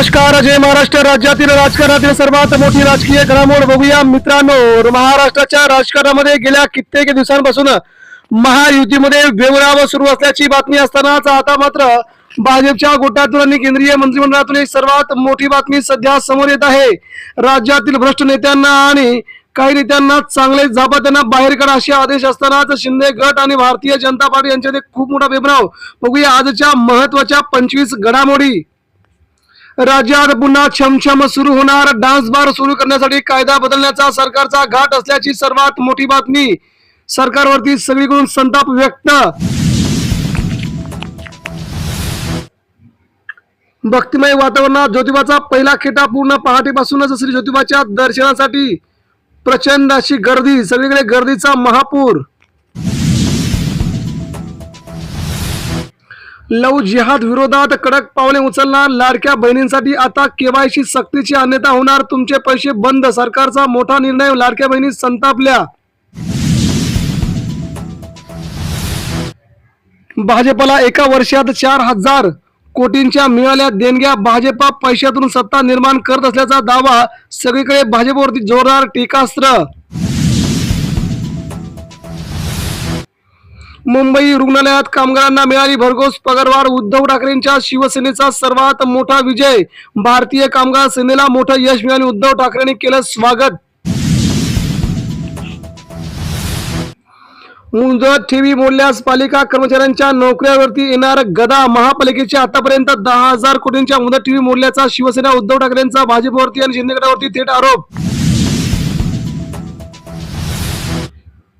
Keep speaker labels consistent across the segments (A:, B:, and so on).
A: नमस्कार जय महाराष्ट्र. राज्यातील राजकारणातील सर्वात मोठी राजकीय घडामोड बघूया. मित्रांनो महाराष्ट्राच्या राजकारणामध्ये गेल्या कित्येक दिवसांपासून महायुतीमध्ये वेवराव सुरू असल्याची बातमी असतानाच आता मात्र भाजपच्या गोटातून आणि केंद्रीय मंत्रिमंडळातून एक सर्वात मोठी बातमी सध्या समोर येत आहे. राज्यातील भ्रष्ट नेत्यांना आणि काही नेत्यांना चांगले झापा त्यांना बाहेर काढा असे आदेश असतानाच शिंदे गट आणि भारतीय जनता पार्टी यांच्यात एक खूप मोठा बेबराव बघूया आजच्या महत्त्वाच्या पंचवीस घडामोडी. राज्यात पुन्हा छमछम सुरू होणार. डान्स बार सुरू करण्यासाठी कायदा बदलण्याचा सरकारचा घाट असल्याची सर्वात मोठी बातमी. सरकारवरती सगळीकडून संताप व्यक्त. भक्तिमय वातावरणात ज्योतिबाचा पहिला खेटा पूर्ण पहाटेपासूनच श्री ज्योतिबाच्या दर्शनासाठी. प्रचंड अशी गर्दी सगळीकडे गर्दीचा महापूर. लव जिहाद विरोधात कडक पावले उचलणार. लाडक्या बहिणींसाठी आता केवायसी सक्तीची अन्यथा होणार. तुमचे पैसे बंद. सरकारचा मोठा निर्णय लाडक्या बहिणी संतापल्या. भाजपला एका वर्षात चार हजार कोटींच्या मिळाल्या देणग्या. भाजपा पैशातून सत्ता निर्माण करत असल्याचा दावा सगळीकडे भाजपवरती जोरदार टीकास्त्र. मुंबई रुग्णालयात कामगारांना मिळाली भरघोस पगारवाढ. उद्धव ठाकरेंच्या शिवसेनेचा सर्वात मोठा विजय. भारतीय कामगार सेनेला मोठं यश मिळाले. उद्धव ठाकरेंनी केलं स्वागत. मुदत ठेवी मोडल्यास पालिका कर्मचाऱ्यांच्या नोकऱ्यावरती येणार गदा. महापालिकेचे आतापर्यंत दहा हजार कोटींच्या मुदत ठेवी मोडल्याचा शिवसेना उद्धव ठाकरेंचा भाजपवरती आणि शिंदे गटावरती थेट आरोप.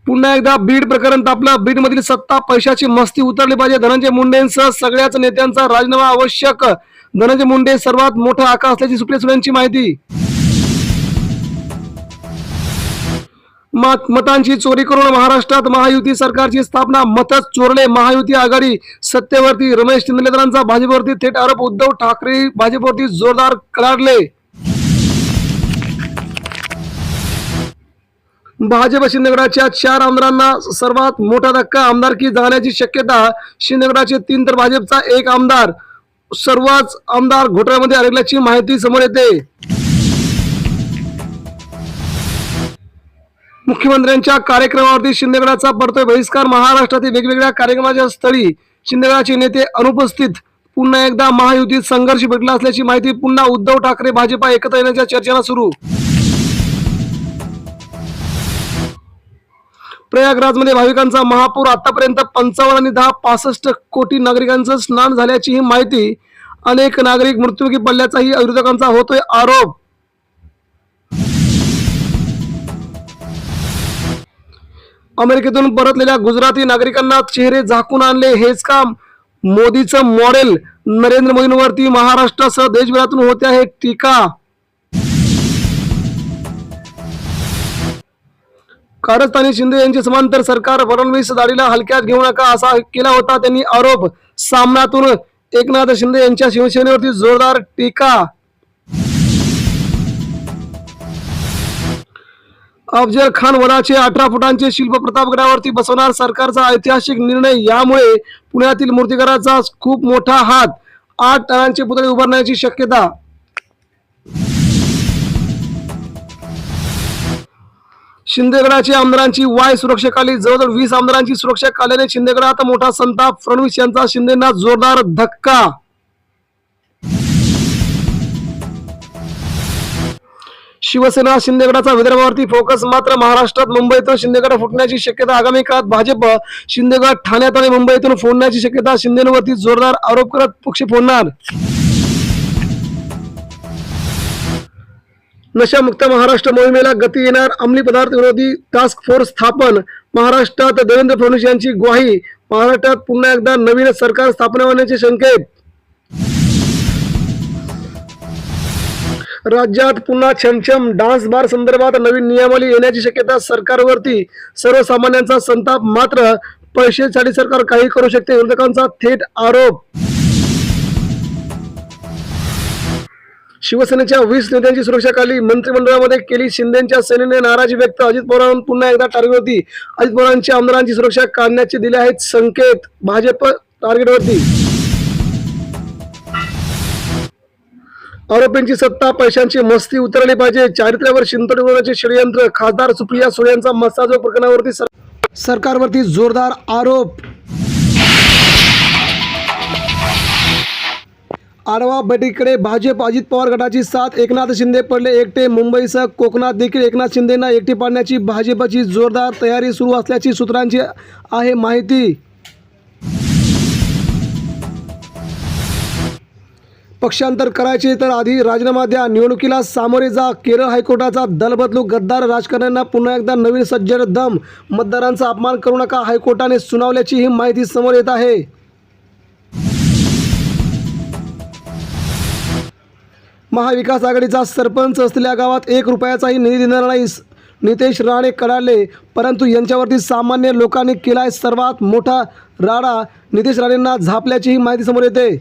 A: पुन्हा एकदा बीड प्रकरण तापलं. बीड मधील सत्ता पैशाची मस्ती उतरली पाहिजे. धनंजय मुंडेंसह सगळ्याच नेत्यांचा राजीनामा आवश्यक. धनंजय मुंडे सर्वात मोठा आका असल्याची सुप्रिया सुळेंची माहिती. मत मतांची चोरी करून महाराष्ट्रात महायुती सरकारची स्थापना. मतच चोरले महायुती आघाडी. सत्तेवरती रमेश चिंदलेकरांचा भाजपवरती थेट आरोप. उद्धव ठाकरे भाजपवरती जोरदार कडाडले. भाजप शिंदेगडाच्या चार आमदारांना सर्वात मोठा धक्का आमदारकी जाण्याची शक्यता. शिंदेगडाचे तीन तर भाजपचा एक आमदार. सर्वच आमदार घोटाळ्यामध्ये अडकल्याची माहिती समोर येते. मुख्यमंत्र्यांच्या कार्यक्रमावरती शिंदेगडाचा पडतोय बहिष्कार. महाराष्ट्रातील वेगवेगळ्या कार्यक्रमाच्या स्थळी शिंदेगडाचे नेते अनुपस्थित. पुन्हा एकदा महायुतीत संघर्ष भेटला असल्याची माहिती पुन्हा उद्धव ठाकरे भाजपा एकत्र येण्याच्या चर्चेला सुरू. प्रयागराजमध्ये भाविकांचा महापूर आतापर्यंत पंचावन्न आणि दहा पासष्ट कोटी नागरिकांचं स्नान झाल्याची ही माहिती अनेक नागरिक मृत्युमुखी पडल्याचाही विरोधकांचा होतोय आरोप. अमेरिकेतून परतलेल्या गुजराती नागरिकांना चेहरे झाकून आणले हेच काम मोदीचं मॉडेल. नरेंद्र मोदींवरती महाराष्ट्रासह देशभरातून होते आहे टीका. कारस्थानी शिंदे यांचे समांतर सरकार फडणवीस दाढीला हलक्यात घेऊ नका असा केला होता त्यांनी आरोप. सामनातून एकनाथ शिंदे यांच्या शिवसेनेवरती जोरदार टीका. अफजल खान वनाचे अठरा फुटांचे शिल्प प्रतापगडावरती बसवणार सरकारचा ऐतिहासिक निर्णय यामुळे पुण्यातील मूर्तिकाराचा खूप मोठा हात. आठ टनांचे पुतळे उभारण्याची शक्यता शिंदेगडाचे आमदारांची वाय सुरक्षेखाली जवळजवळ वीस आमदारांची सुरक्षा काढल्याने शिंदेगडात मोठा संताप. फडणवीस यांचा शिंदेना जोरदार धक्का. शिवसेना शिंदेगडाचा विदर्भावरती फोकस मात्र महाराष्ट्रात मुंबईतून शिंदेगड फुटण्याची शक्यता आगामी काळात भाजप शिंदेगड ठाण्यात आणि मुंबईतून फोडण्याची शक्यता शिंदेवरती जोरदार आरोप करत पक्ष फोडणार. नशामुक्त महाराष्ट्र मोहिमेला गती येणार. अंमली पदार्थ विरोधी टास्क फोर्स स्थापन. महाराष्ट्रात देवेंद्र फडणवीस यांची ग्वाही. महाराष्ट्रात पुन्हा एकदा नवीन सरकार स्थापना होण्याचे संकेत. राज्यात पुन्हा छमछम डान्स बार संदर्भात नवीन नियमावली येण्याची शक्यता सरकारवरती. सर्वसामान्यांचा संताप मात्र. पैसेसाठी सरकार काही करू शकते विरोधकांचा थेट आरोप. शिवसेनेच्या वीस नेत्यांची सुरक्षाखाली मंत्रिमंडळामध्ये केली शिंदेच्या सेनेने नाराजी व्यक्त. अजित पवारांवर पुन्हा एकदा टार्गेट होती अजित पवारांच्या आमदारांची सुरक्षा काढण्याचे दिले आहेत. संकेत भाजप टार्गेटवरती आरोपींची सत्ता पैशांची मस्ती उतरली पाहिजे. चारित्र्यावर शिंतोडे उडवण्याचे षडयंत्र. खासदार सुप्रिया सुळे यांचा मसाजो प्रकरणावरती सरकारवरती जोरदार आरोप. आढावा बैठकीकडे भाजप अजित पवार गटाची साथ एकनाथ शिंदे पडले एकटे. मुंबईसह कोकणात देखील एकनाथ शिंदेंना एकटी पाडण्याची भाजपची जोरदार तयारी सुरू असल्याची सूत्रांची आहे माहिती. पक्षांतर करायचे तर आधी राजीनामा द्या. निवडणुकीला सामोरे जा. केरळ हायकोर्टाचा दलबदलू गद्दार राजकारण्यांना पुन्हा एकदा नवीन सज्जड दम. मतदारांचा अपमान करू नका. हायकोर्टाने सुनावल्याची ही माहिती समोर येत आहे. महाविकास आघाडीचा सरपंच असलेल्या गावात एक रुपयाचाही निधी देणार नाही नितेश राणे कडाले परंतु यांच्यावरती सामान्य लोकांनी केलाय सर्वात मोठा राडा. नितेश राणेंना झापल्याचीही माहिती समोर येते.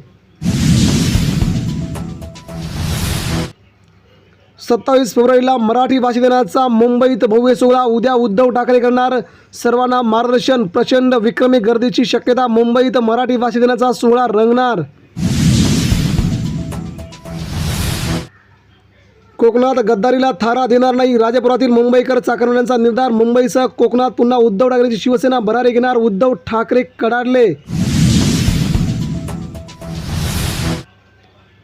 A: सत्तावीस फेब्रुवारीला मराठी भाषा दिनाचा मुंबईत भव्य सोहळा उद्या उद्धव ठाकरे करणार. सर्वांना मार्गदर्शन प्रचंड विक्रमी गर्दीची शक्यता मुंबईत मराठी भाषा दिनाचा सोहळा रंगणार. कोकणात गद्दारीला थारा देणार नाही. राजापुरातील मुंबईकर चाकरमान्यांचा निर्धार. मुंबईसह कोकणात पुन्हा उद्धव ठाकरेंची शिवसेना भरारी घेणार. उद्धव ठाकरे कडाडले.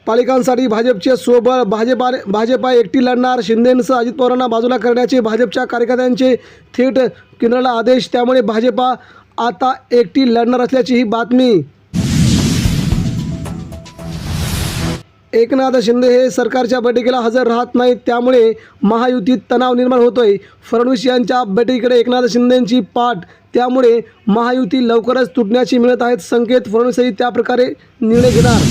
A: पालिकांसाठी भाजपचे सोबळ भाजपा भाजपा एकटी लढणार. शिंदेंसह अजित पवारांना बाजूला करण्याचे भाजपच्या कार्यकर्त्यांचे थेट केंद्राला आदेश. त्यामुळे भाजपा आता एकटी लढणार असल्याची ही बातमी. एकनाथ शिंदे हे सरकारच्या बैठकीला हजर राहत नाहीत. त्यामुळे महायुतीत तणाव निर्माण होतोय. फडणवीस यांच्या बैठकीकडे एकनाथ शिंदेंची पाठ. त्यामुळे महायुती लवकरच तुटण्याची मिळत आहेत. संकेत फडणवीसही त्याप्रकारे निर्णय घेणार.